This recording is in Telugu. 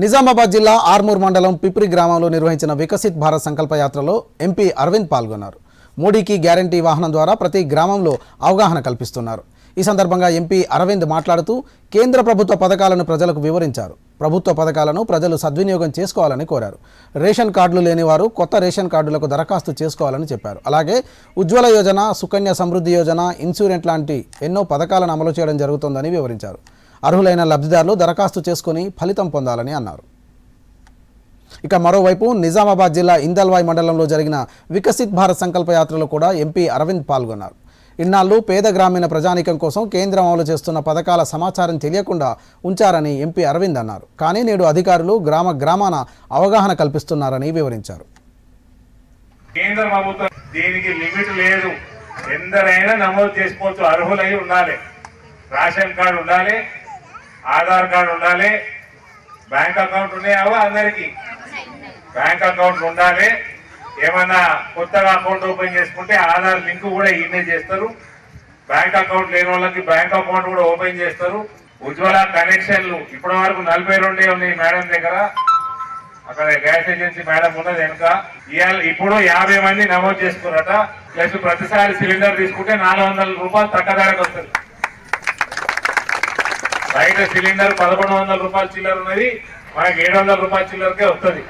నిజామాబాద్ జిల్లా ఆర్మూర్ మండలం పిప్రి గ్రామంలో నిర్వహించిన వికసిత్ భారత్ సంకల్ప యాత్రలో ఎంపీ అరవింద్ పాల్గొన్నారు. మోడీకి గ్యారంటీ వాహనం ద్వారా ప్రతి గ్రామంలో అవగాహన కల్పిస్తున్నారు. ఈ సందర్భంగా ఎంపీ అరవింద్ మాట్లాడుతూ కేంద్ర ప్రభుత్వ పథకాలను ప్రజలకు వివరించారు. ప్రభుత్వ పథకాలను ప్రజలు సద్వినియోగం చేసుకోవాలని కోరారు. రేషన్ కార్డులు లేని వారు కొత్త రేషన్ కార్డులకు దరఖాస్తు చేసుకోవాలని చెప్పారు. అలాగే ఉజ్వల యోజన సుకన్య సమృద్ధి యోజన ఇన్సూరెంట్ లాంటి ఎన్నో పథకాలను అమలు చేయడం జరుగుతోందని వివరించారు. అర్హులైన లబ్ధిదారులు దరఖాస్తు చేసుకుని ఫలితం పొందాలని అన్నారు. ఇక మరోవైపు నిజామాబాద్ జిల్లా ఇందల్వాయ్ మండలంలో జరిగిన వికసిత్ భారత్ సంకల్ప యాత్రలో కూడా ఎంపీ అరవింద్ పాల్గొన్నారు. ఇన్నాళ్ళు పేద గ్రామీణ ప్రజానీకం కోసం కేంద్రం అమలు చేస్తున్న పథకాల సమాచారం తెలియకుండా ఉంచారని ఎంపీ అరవింద్ అన్నారు. కానీ నేడు అధికారులు గ్రామ గ్రామాన అవగాహన కల్పిస్తున్నారని వివరించారు. కేంద్ర ప్రభుత్వం దీనికి లిమిట్ లేదు. ఎందరైనా నమోదు చేసుకోవచ్చు. అర్హులై ఉండాలి. రేషన్ కార్డు ఉండాలి. ఆధార్ కార్డు ఉండాలి. బ్యాంక్ అకౌంట్ ఉన్నాయావా అందరికీ? బ్యాంక్ అకౌంట్ ఉండాలి. ఏమన్నా కొత్తగా అకౌంట్ ఓపెన్ చేసుకుంటే ఆధార్ లింక్ కూడా ఈమెయిల్ చేస్తారు. బ్యాంక్ అకౌంట్ లేని వాళ్ళకి బ్యాంక్ అకౌంట్ కూడా ఓపెన్ చేస్తారు. ఉజ్వల కనెక్షన్లు ఇప్పటి వరకు నలభై రెండే ఉన్నాయి మేడం దగ్గర. అక్కడ గ్యాస్ ఏజెన్సీ మేడం ఉన్నది వెనుక. ఇవాళ ఇప్పుడు యాభై మంది నమోదు చేసుకున్నారట. ప్లస్ ప్రతిసారి సిలిండర్ తీసుకుంటే నాలుగు వందల రూపాయలు తక్కువ ధరకు వస్తుంది. బయట సిలిండర్ పదకొండు వందల రూపాయల చిల్లర ఉన్నది మనకి ఏడు వందల రూపాయల చిల్లరకే వస్తుంది.